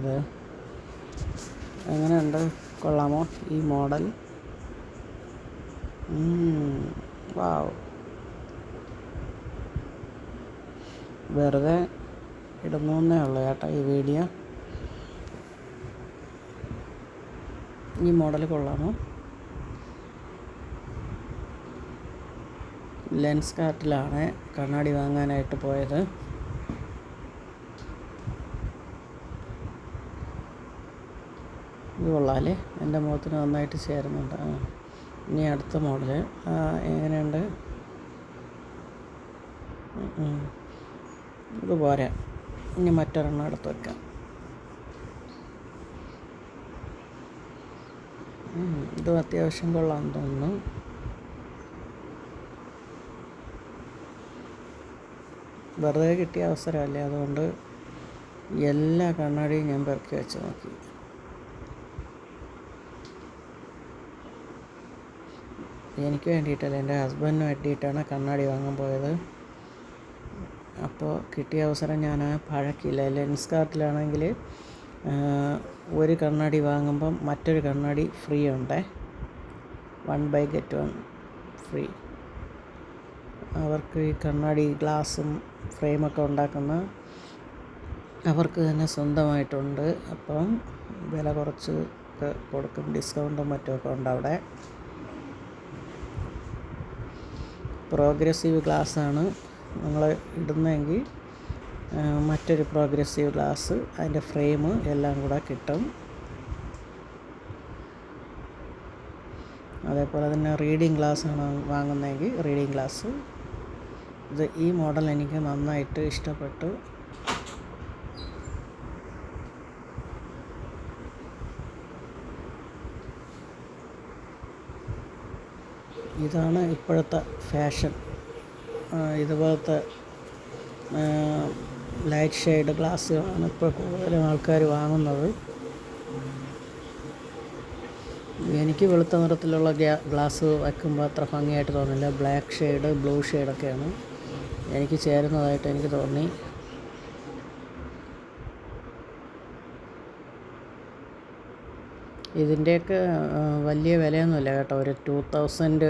ഇത് എങ്ങനെയുണ്ട്? കൊള്ളാമോ ഈ മോഡൽ? വാവ്. വെറുതെ ഇടുന്നേ ഉള്ളൂ ചേട്ടാ ഈ വീഡിയോ. ഈ മോഡൽ കൊള്ളാമോ? ലെൻസ് കാർട്ടിലാണ് കണ്ണാടി വാങ്ങാനായിട്ട് പോയത്. ഇത് കൊള്ളാമല്ലേ എന്റെ മുഖത്തിന് നന്നായിട്ട് ചേരുന്നുണ്ട്. ആ ഇനി അടുത്ത മോഡൽ എങ്ങനെയുണ്ട്. ഇത് പോരാ. ഇനി മറ്റൊരെണ്ണം എടുത്ത് വെക്കാം. ഇത് അത്യാവശ്യം കൊള്ളാൻ തോന്നുന്നു. വെറുതെ കിട്ടിയ അവസരമല്ലേ? അതുകൊണ്ട് എല്ലാ കണ്ണാടിയും ഞാൻ പെറുക്കി വെച്ച് നോക്കി. എനിക്ക് വേണ്ടിയിട്ടല്ല എന്റെ ഹസ്ബൻഡിന് വേണ്ടിയിട്ടാണ് കണ്ണാടി വാങ്ങാൻ പോയത്. അപ്പോൾ കിട്ടിയ അവസരം ഞാൻ പഴക്കില്ല. ലെൻസ് കാർട്ടിലാണെങ്കിൽ ഒരു കണ്ണാടി വാങ്ങുമ്പം മറ്റൊരു കണ്ണാടി ഫ്രീ ഉണ്ടേ. One buy get one free അവർക്ക് ഈ കണ്ണാടി ഗ്ലാസും ഫ്രെയിമൊക്കെ ഉണ്ടാക്കുന്ന അവർക്ക് തന്നെ സ്വന്തമായിട്ടുണ്ട്. അപ്പം വില കുറച്ച് കൊടുക്കും ഡിസ്കൗണ്ടും മറ്റുമൊക്കെ ഉണ്ട് അവിടെ. പ്രോഗ്രസീവ് ഗ്ലാസ്സാണ് നിങ്ങൾ ഇടുന്നതെങ്കിൽ മറ്റൊരു പ്രോഗ്രസീവ് ഗ്ലാസ് അതിന്റെ ഫ്രെയിം എല്ലാം കൂടെ കിട്ടും. അതേപോലെ തന്നെ റീഡിങ് ഗ്ലാസ്സാണ് വാങ്ങുന്നതെങ്കിൽ റീഡിങ് ഗ്ലാസ് ഇത് ഈ മോഡൽ എനിക്ക് നന്നായിട്ട് ഇഷ്ടപ്പെട്ടു. ഇതാണ് ഇപ്പോഴത്തെ ഫാഷൻ. ഇതുപോലത്തെ ലൈറ്റ് ഷെയ്ഡ് ഗ്ലാസ്സുകളാണ് ഇപ്പോൾ കൂടുതലും ആൾക്കാർ വാങ്ങുന്നത്. എനിക്ക് വെളുത്ത നിറത്തിലുള്ള ഗ്ലാസ് വയ്ക്കുമ്പോൾ അത്ര ഭംഗിയായിട്ട് തോന്നില്ല. ബ്ലാക്ക് ഷെയ്ഡ് ബ്ലൂ ഷെയ്ഡൊക്കെയാണ് എനിക്ക് ചേരുന്നതായിട്ട് എനിക്ക് തോന്നി. ഇതിന്റെയൊക്കെ വലിയ വിലയൊന്നുമില്ല കേട്ടോ. ഒരു ടു തൗസൻഡ്